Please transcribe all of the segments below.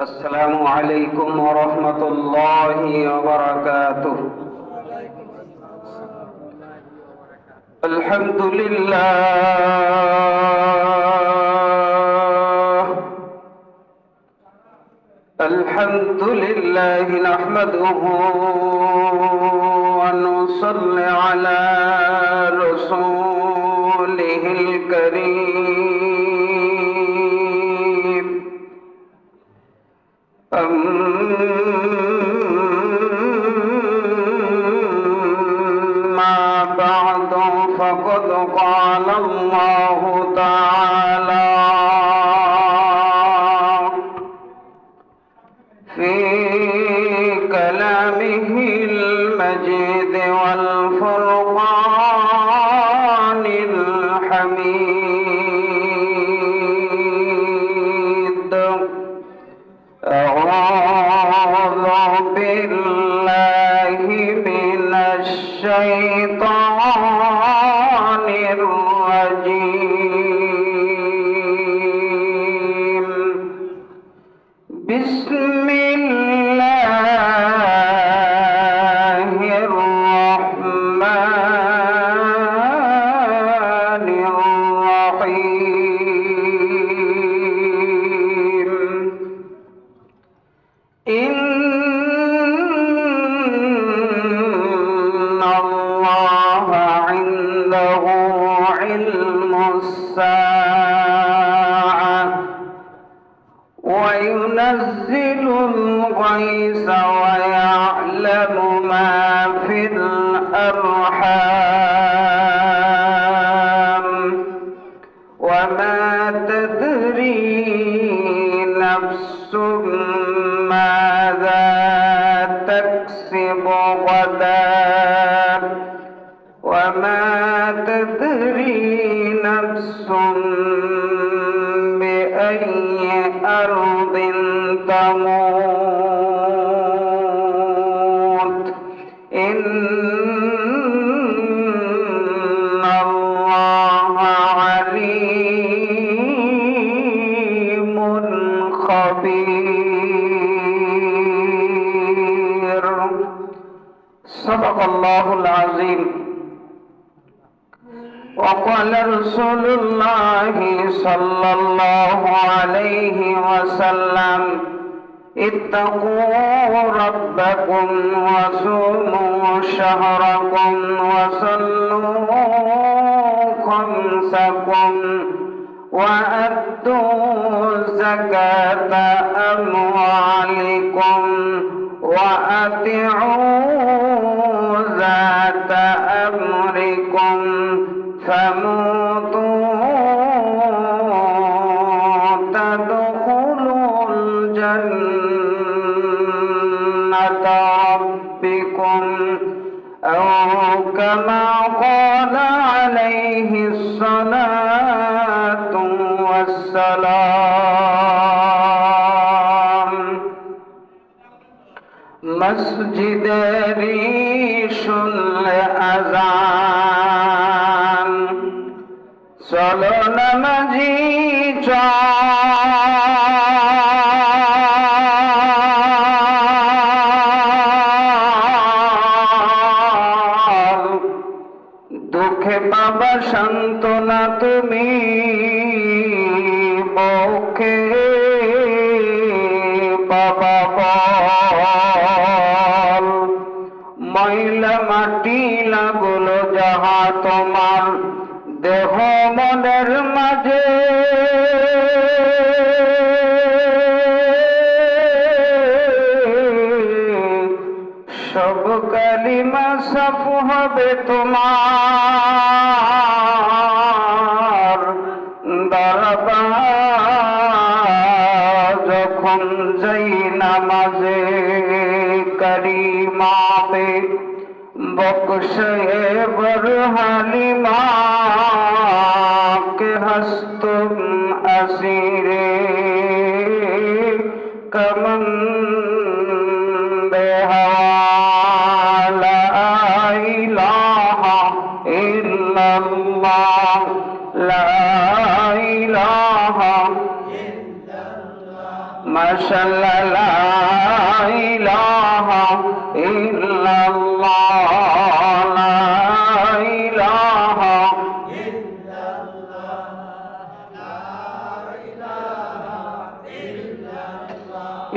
السلام عليكم ورحمة الله وبركاته. الحمد لله. الحمد لله نحمده ونصلي على رسوله. فقد قال الله تعالى بسم الله الأرحام خبير صدق الله العظيم. وقال رسول الله صلى الله عليه وسلم اتقوا ربكم وصوموا شهركم وصلوا خمسكم. وأدوا زكاة أموالكم وأطيعوا ذات أمركم فموتوا মসজিদেরই শুনলে আজান। চলো নামাজি চল। সাফ হবে তোমার। দরবার যখন যাই নামাজে করিমাবে বকশে বরহালিমা কে হস্তুম আসিরে কমন লা ইলাহা মাশাআল্লাহ লা ইলাহা ইল্লাল্লাহ লা ইলাহা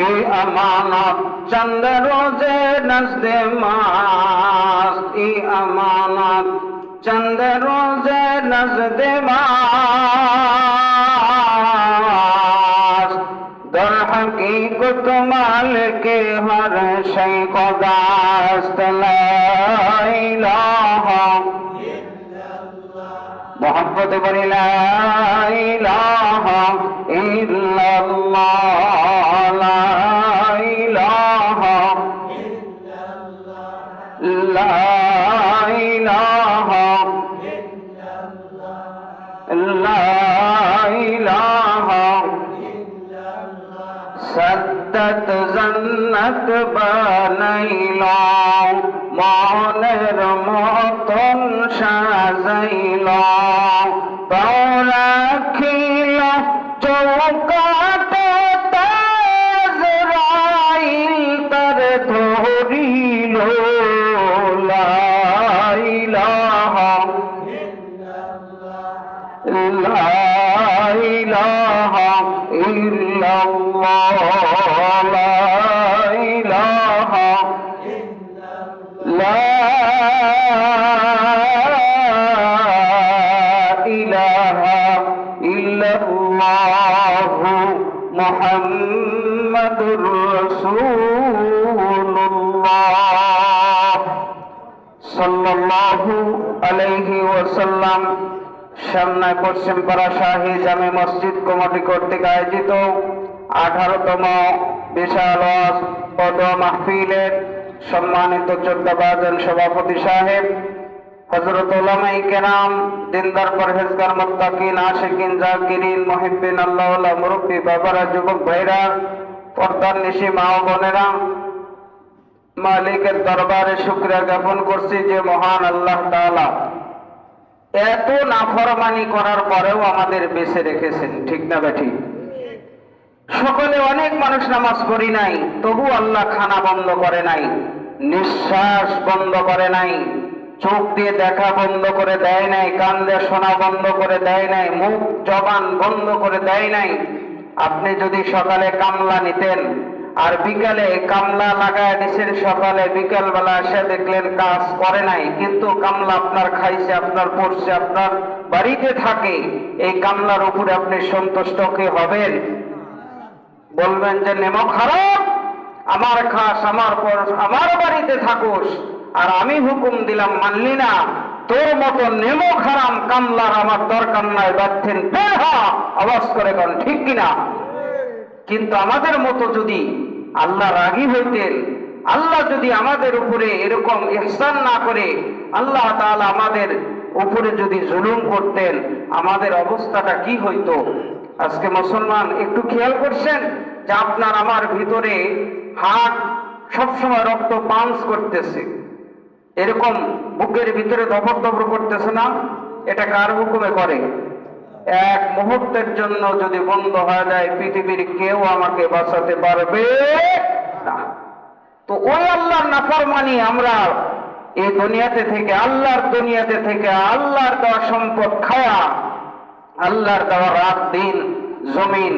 এ আমানত চন্দ রোজে নজদে মাস ই আমানত চন্দ রোজে নজদে মাস মালকে হর সেই কদাস্ত মহব্বত ইল্লাল্লাহ। জন্নত বানাইল মনের মতন সাজাইল রাখিল সম্মানিত চোদ্দবাজন সভাপতি সাহেব হজরত ওলামাই দিনদার পরহেজগার মুত্তাকিন, আশিকিন জাকিরিন মহিবিন আল্লাহ মুরব্বী, বাবারা, যুবক ভাইরা, পর্দার নিশি মা বোনেরা মালিকের দরবারে শুক্রিয়া জ্ঞাপন করছি যে মহান আল্লাহ তাআলা এত নাফরমানি করার পরেও আমাদের বেঁচে রেখেছেন, ঠিক না বেঠি? সকলে অনেক মানুষ নামাজ পড়ি নাই, তবু আল্লাহ খানা বন্ধ করে নাই, নিঃশ্বাস বন্ধ করে নাই, চোখ দিয়ে দেখা বন্ধ করে দেয় নাই, কান দিয়ে শোনা বন্ধ করে দেয় নাই, মুখ, জবান বন্ধ করে দেয় নাই। আপনি যদি সকালে কামলা নিতেন আর বিকালে কামলা লাগায় দিছেন সকালে বিকাল বেলা এসে দেখলেন কাজ করে নাই, কিন্তু কামলা আপনার খাইছে, আপনার পড়ছে, আপনার বাড়িতে থাকে। এই কামলার উপরে আপনি সন্তুষ্ট কি হবেন? বলবেন যে, নেমো খারাপ, আমার খাস, আমার পর, আমার বাড়িতে থাকুস, আর আমি হুকুম দিলাম, মানলি না। তোর মতো নেমো খারাম কামলার আমার দরকার নাই ব্যর্থেন বের হ, আওয়াজ করে কন ঠিক কিনা? কিন্তু আমাদের মতো যদি আল্লাহ রাগী হইতেন, আল্লাহ যদি আমাদের উপরে এরকম ইহসান না করে, আল্লাহ তাআলা আমাদের উপরে যদি জুলুম করতেন, আমাদের অবস্থাটা কি হইতো? আজকে মুসলমান একটু খেয়াল করছেন যে আপনার আমার ভিতরে হার্ট সবসময় রক্ত পাঞ্চ করতেছে। এরকম বুকের ভিতরে দপর দপর করতেছে না? এটা কার হুকুমে করে? এক মুহূর্তের জন্য যদি বন্ধ হয়ে যায়, পৃথিবীর কেউ আমাকে বাঁচাতে পারবে না। তো ওই আল্লাহর নাফরমানি আমরা এই দুনিয়াতে থেকে, আল্লাহর দুনিয়াতে থেকে আল্লাহর দেওয়া সম্পদ খায়া, আল্লাহর দেওয়া রাত, দিন, জমিন,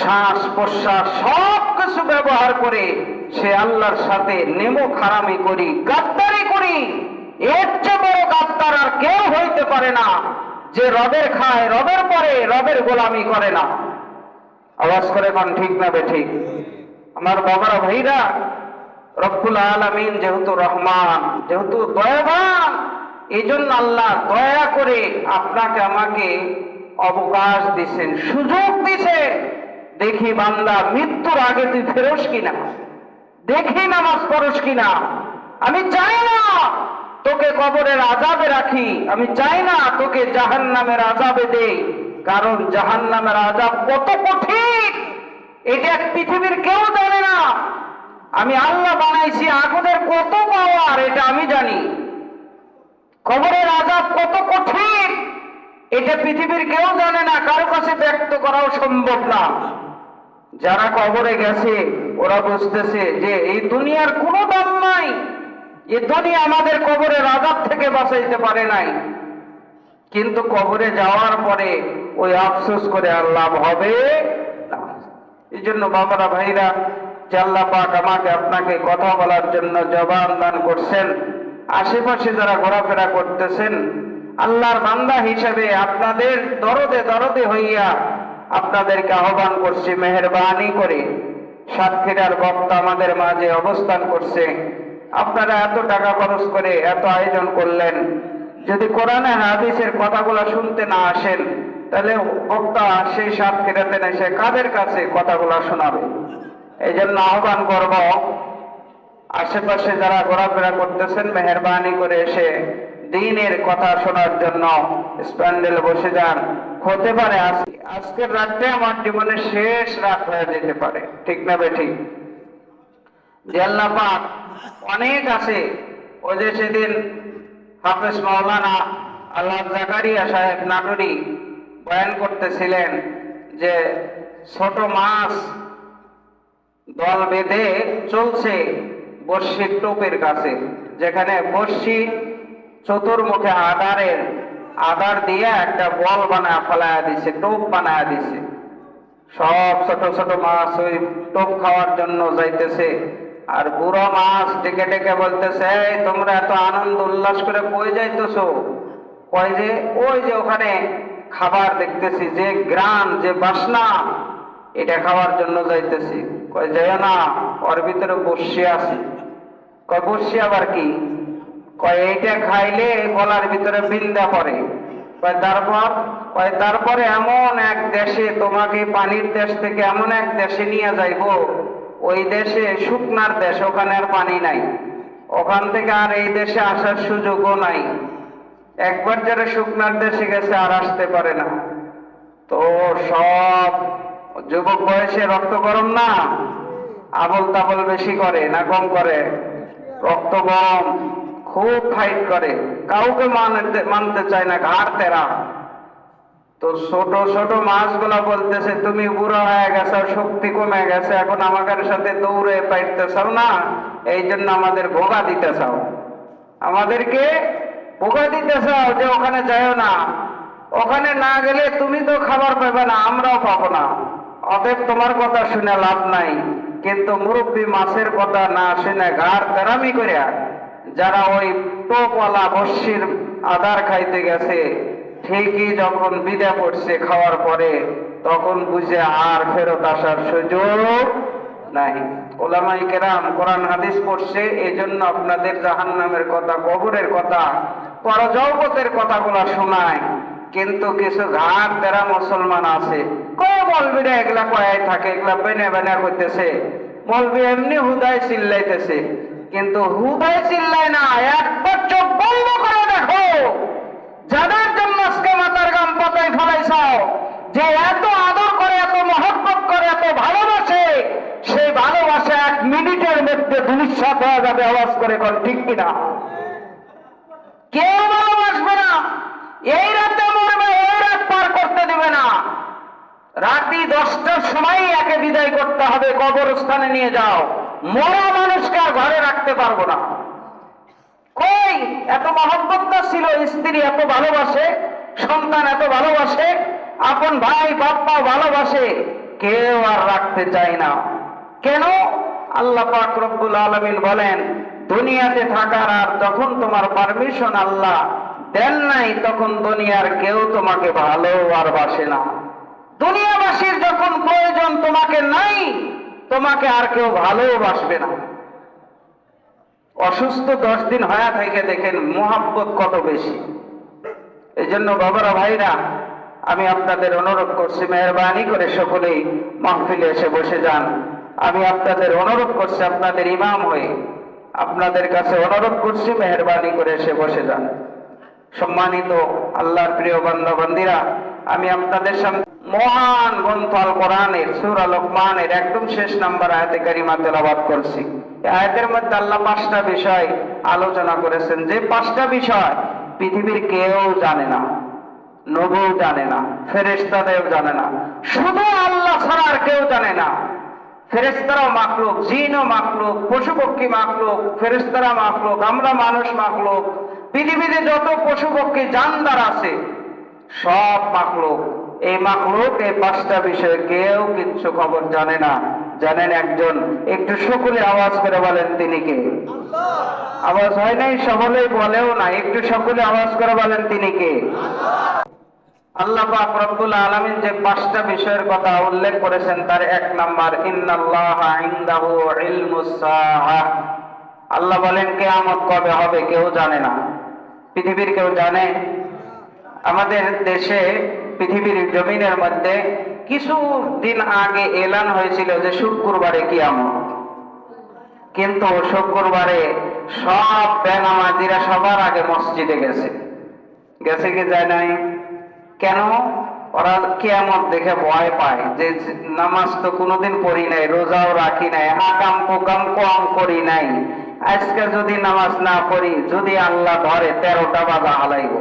শ্বাস প্রশ্বাস সব কিছু ব্যবহার করে সে আল্লাহর সাথে নেমো খারামি করি, গাদ্দারি করি। এর চেয়ে বড় গাদ্দার আর কেউ হইতে পারে না। যে রবের খায়, রবের পরে রবের গোলামি করে না। আওয়াজ করে কোন, ঠিক না ঠিক? আমার বাবারা, ভাইরা, রব্বুল আলামিন যেহেতু রহমান, যেহেতু দয়াবান এই জন্য আল্লাহ দয়া করে আপনাকে আমাকে অবকাশ দিছেন, সুযোগ দিছেন। দেখি বান্দা, মৃত্যুর আগে তুই ফেরোস কিনা? দেখি নামাজ পড়স কিনা? আমি চাই না তোকে কবরের আজাবে রাখি। আমি চাই না তোকে জাহান নামের আজাবে দেই, কারণ জাহান নামের আজাব কত কঠিন। এটা পৃথিবীর কেউ জানে না। আমি আল্লাহ বানাইছি আগুনের কত পাওয়ার, এটা আমি জানি। কবরের আজাব কত কঠিন। এটা পৃথিবীর কেউ জানে না, কারও কাছে ব্যক্ত করাও সম্ভব না। যারা কবরে গেছে, ওরা বুঝতেছে যে এই দুনিয়ার কোনো দাম নাই। এই দুনিয়া আমাদের কবরের আজাব থেকে বাঁচাইতে পারে নাই। কিন্তু কবরে যাওয়ার পরে ওই আফসোস করে আর লাভ হবে এই জন্য বাবারা, ভাইরা আল্লাহ পাক আমাকে আপনাকে কথা বলার জন্য জবান দান করছেন, আশেপাশে যারা ঘোরাফেরা করতেছেন, আল্লাহর বান্দা হিসেবে আপনাদের দরদে দরদে হইয়া আপনাদেরকে আহ্বান করছি, মেহরবানি করে। সাতক্ষীরার বক্তা আমাদের মাঝে অবস্থান করছে। আপনারা এত টাকা খরচ করে এত আয়োজন করলেন, যদি কোরআনে হাদিসের কথাগুলো শুনতে না আসেন, তাহলে বক্তা সেই সাতক্ষীরাতে এসে কাদের কাছে কথাগুলো শোনাবে? এই জন্য আহ্বান করব, আশেপাশে যারা ঘোরাফেরা করতেছেন, মেহরবানি করে এসে দিনের কথা শোনার জন্য স্প্যান্ডেল বসে যান। হতে পারে আজকে আজকের রাতটা আমার জীবনের শেষ রাত হয়ে যেতে পারে। ঠিক না বে ঠিক যে আল্লাহ পাক অনেক আছে। ও যে সেদিন হাফেজ মাওলানা আল্লাহ জাকারিয়া সাহেব নাটুরি বয়ান করতেছিলেন যে ছোট মাছ দল বেঁধে চলছে বর্ষির টোপের কাছে, যেখানে বর্ষি চতুর্মুখে আধারের আদার দিয়ে একটা বল বানায়, ফেলায়া দিছে, টোপ বানায় দিছে। সব ছোট ছোট মাছ ওই টোপ খাওয়ার জন্য যাইতেছে। আর বুড়ো মাছ ডেকে ডেকে বলতেছে তোমরা এত আনন্দ উল্লাস করে কই যাইতেছো? কয় যে, ওই যে ওখানে খাবার দেখতেছি, যে গ্রাম, যে বাসনা, এটা খাওয়ার জন্য যাইতেছি। কয় যাই না, ওর ভিতরে বসে আছে। কয় বসে আবার কি? কয়, এইটা খাইলে গলার ভিতরে বিন্দা পড়ে। কয়, তারপর? কয়, তারপরে এমন এক দেশে তোমাকে পানির দেশ থেকে এমন এক দেশে নিয়ে যাইব ওই দেশে শুকনার দেশ, ওখানে আর পানি নাই। ওখান থেকে আর এই দেশে আসার সুযোগও নাই। একবার যারা শুকনার দেশে গেছে আর আসতে পারে না। তো সব যুবক বয়সে রক্ত গরম না? আবল তাবল বেশি করে না কম করে? রক্ত গরম খুব ফাইট করে। কাউকে মানতে চায় না, ঘাড় তেরা তো ছোট ছোট মাছগুলা বলতেছে, তুমি বুড়ো হয়ে গেছো, শক্তি কমে গেছে, এখন আমাদের সাথে দৌড়ে পাইতে চাও না এই জন্য আমাদের ভোগা দিতে চাও। আমাদেরকে ভোগা দিতে চাও যে ওখানে যাও না। ওখানে না গেলে তুমি তো খাবার পাবে না, আমরাও পাবো না। অতএব তোমার কথা শুনে লাভ নাই। কিন্তু মুরব্বী মাছের কথা না শুনে ঘাড় তেরামি করিয়া যারা ওই টোপওয়ালা বর্ষির আদার খাইতে গেছে ঠিকই যখন বিদা পড়ছে খাওয়ার পরে, তখন বুঝে আর ফেরত আসার সুযোগ নাই। ওলামাই কেরাম কোরআন হাদিস পড়ছে এই জন্য আপনাদের জাহান নামের কথা, কবরের কথা, পরজগতের কথাগুলো শোনায়। কিন্তু কিছু ঘাট তেরা মুসলমান আছে। কো মলবিরা এগুলা কয়াই থাকে, এগুলা বেনে বেনে করতেছে। মলবি এমনি হুদায় চিল্লাইতেছে। কিন্তু হুদায় চিল্লায় না, একবার চোখ বন্ধ করে দেখো। যাদের জন্য আজকে মাতার গাম পাতায় ফেলাইছাও যে এত আদর করে, এত মহব্বত করে, এত ভালোবাসে, সেই ভালোবাসা এক মিনিটের মধ্যে দুনিশ্বাস হয়ে যাবে, আওয়াজ করে কর ঠিক কিনা? কেউ ভালোবাসবে না। এই রাতে মরবে ওই রাত পার করতে দেবে না। রাত্রি দশটার সময় একে বিদায় করতে হবে, কবরস্থানে নিয়ে যাও। মরা মানুষকে আর ঘরে রাখতে পারব না। এত মহব্বতটা ছিল, স্ত্রী এত ভালোবাসে, সন্তান এত ভালোবাসে, আপন ভাই, বাপ্পা ভালোবাসে, কেউ আর রাখতে চায় না। কেন? আল্লাহ পাক আলামিন বলেন, দুনিয়াতে থাকার আর যখন তোমার পারমিশন আল্লাহ দেন নাই, তখন দুনিয়ার কেউ তোমাকে ভালো আর বাসে না। দুনিয়াবাসীর যখন প্রয়োজন তোমাকে নাই, তোমাকে আর কেউ ভালোবাসবে না। অসুস্থ দশ দিন হয়া থেকে দেখেন মোহাব্বত কত বেশি। এই জন্য বাবারা, ভাইরা, আমি আপনাদের অনুরোধ করছি, মেহরবানি করে সকলেই মাহফিলে এসে বসে যান। আমি আপনাদের অনুরোধ করছি, আপনাদের ইমাম হয়ে আপনাদের কাছে অনুরোধ করছি, মেহরবানি করে এসে বসে যান। সম্মানিত আল্লাহর প্রিয় বান্ধব বান্দিরা আমি আপনাদের সামনে মহান গ্রন্থ আল কোরআনের, সূরা লোকমানের একদম শেষ নাম্বার আয়াতে কারিমা তেলাওয়াত করছি। আয়াতের মধ্যে আল্লাহ পাঁচটা বিষয় আলোচনা করেছেন। যে পাঁচটা বিষয় পৃথিবীর কেউ জানে না, নবীও জানে না ফেরেস্তাদেরও জানে না, শুধু আল্লাহ ছাড়া আর কেউ জানে না। ফেরেস্তারাও মাকলুক জিনও মাকলুক পশু পক্ষী মাকলুক ফেরেস্তারা মাকলুক আমরা মানুষ মাকলুক পৃথিবীতে যত পশু পক্ষী জানদার আছে সব মাকলুক এই মাকলুক এই পাঁচটা বিষয়ে কেউ কিচ্ছু খবর জানে না। জানেন একজন একটু সকলে আওয়াজ করে বলেন তিনি কে? আওয়াজ হয় নাই? সকলেই বলেও না একটু সকলে আওয়াজ করে বলেন তিনি কে? আল্লাহ। পাক রব্বুল আলামিন যে পাঁচটা বিষয়ের কথা উল্লেখ করেছেন তার এক নাম্বার ইন্নাল্লাহ ইনদাহু ইলমুস সাআহ আল্লাহ বলেন কিয়ামত কবে হবে কেউ জানে না। পৃথিবীর কেউ জানে আমাদের দেশে পৃথিবীর জমিনের মধ্যে কিছু দিন আগে এলান হয়েছিল যে শুক্রবারে কিয়ামত। কিন্তু শুক্রবারে সব বেনামাজিরা সবার আগে মসজিদে গেছে। গেছে কি যায় নাই? কেন? ওরা কিয়ামত দেখে ভয় পায় যে নামাজ তো কোনোদিন পড়ি নাই, রোজাও রাখি নাই আকাম কুকাম কম করি নাই। আজকে যদি নামাজ না পড়ি, যদি আল্লাহ ধরে তেরোটা বাজা হালাইব।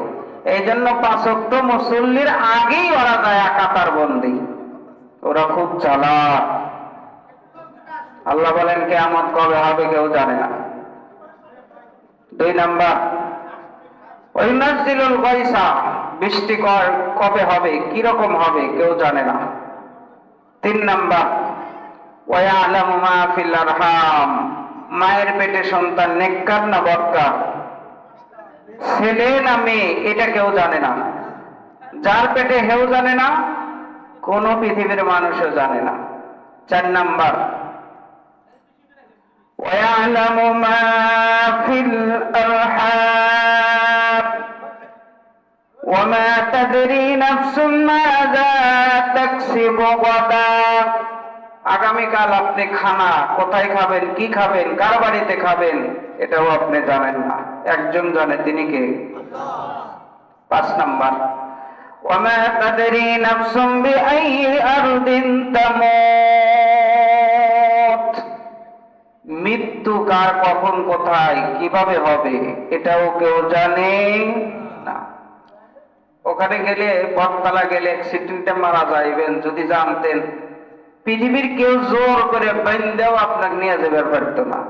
এই জন্য পাঁচক্ত মুসল্লির আগেই ওরা যায় কাতার বন্দি। ওরা খুব চালাক। আল্লাহ বলেন, কেয়ামত কবে হবে কেউ জানে না। দুই নাম্বার ঐনাজিলুল গাইসা বৃষ্টি কবে হবে কি রকম হবে, কেউ জানে না। তিন নাম্বার ওয়ালামু মা ফিল আরহাম, মায়ের পেটে সন্তান নেককার না বক্কার ছেলে না মেয়ে এটা কেউ জানে না যার পেটে হেউ জানে না কোন পৃথিবীর মানুষও জানে না চার নাম্বার ويعلم ما في الأرحام وما تدري نفس ماذا تكسب غدا আগামীকাল আপনি খানা কোথায় খাবেন কি খাবেন কার বাড়িতে খাবেন এটাও আপনি জানেন না একজন জানে তিনি কে পাঁচ নাম্বার وما تدري نفس بأي أرض تموت মৃত্যু কার কখন কোথায় কিভাবে হবে এটাও কেউ জানে না ওখানে গেলে বটতলা গেলে অ্যাক্সিডেন্টে মারা যাইবেন যদি জানতেন পৃথিবীর কেউ জোর করে বেঁধেও আপনাকে নিয়ে যাবে পারতো না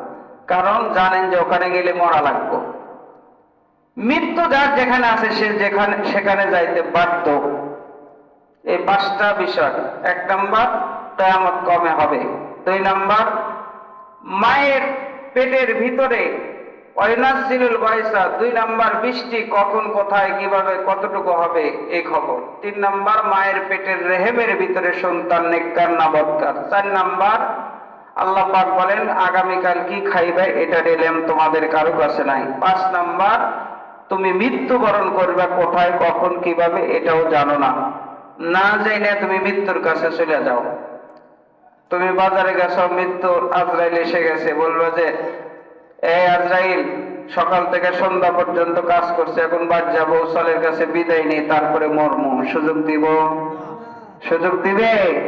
কারণ জানেন যে ওখানে গেলে মরা লাগবে মৃত্যু যার যেখানে আছে, সে যেখানে, সেখানে যাইতে বাধ্য। এই পাঁচটা বিষয়। এক নাম্বার, কেয়ামত কমে হবে? দুই নাম্বার, মায়ের পেটের ভিতরে অয়নাসিলুল বয়সা। দুই নাম্বার, বৃষ্টি কখন, কোথায়, কীভাবে, কতটুকু হবে, এই খবর। তিন নাম্বার, মায়ের পেটের রেহেমের ভিতরে সন্তান, নেককার না চার নাম্বার, আল্লাহ বলেন, আগামীকাল কি খাইবে, এটা রেলেম তোমাদের কারও কাছে নাই। পাঁচ নাম্বার তুমি মৃত্যুবরণ করবে কোথায়, কখন, কীভাবে, এটাও জানো না। না জানে তুমি মৃত্যুর কাছে চলে যাও। তুমি বাজারে গেছো, মৃত্যু আজরাইল এসে গেছে। বলবে যে এই আজরাইল, সকাল থেকে সন্ধ্যা পর্যন্ত কাজ করছে, এখন বাদ যাব সালের কাছে বিদায় নেই, তারপরে মর্ম। সুযোগ দিব? সুযোগ দিবে?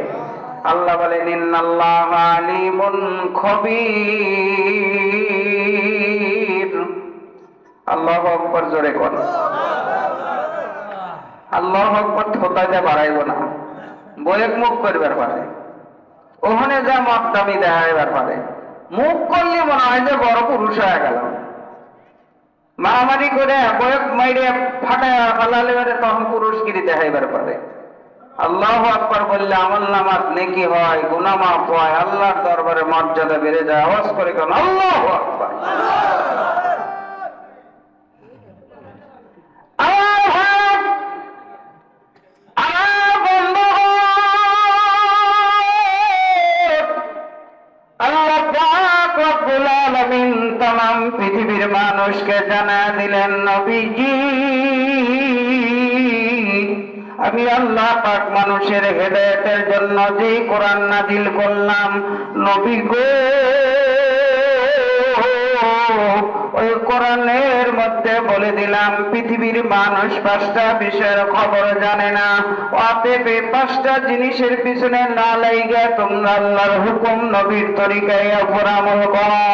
আল্লাহ বলেন, ইন্নাল্লাহ আলিমুন খবীর। আল্লাহ আকবার জোরে কর। আল্লাহ আকবার থোতাতে বাড়াইব না। বয়েক মুখ করবার পারে। ওখানে যা মতদামি দেখাইবার পারে। মুখ করলে মনে হয় যে বড় পুরুষ হয়ে গেল মারামারি করে বয়ক মাইরে ফাটায় ফালালে পারে তখন পুরুষগিরি দেখাইবার পারে। আল্লাহ আকবার বললে, আমল নামাত নেকি হয় গুনামাফ হয়, আল্লাহর দরবারে মর্যাদা বেড়ে যায়। আওয়াজ করে কেন, আল্লাহ আকবার। জানা দিলেন নবীজি। আমি আল্লাহ পাক মানুষের হেদায়েতের জন্য যে কোরআন নাজিল করলাম, নবী গো, ওই কোরআনের মধ্যে বলে দিলাম, পৃথিবীর মানুষ পাঁচটা বিষয়ের খবর জানে না। অতএব এই পাঁচটা জিনিসের পিছনে না লাইগা তোমরা আল্লাহর হুকুম নবীর তরিকায় অপর আমল করো।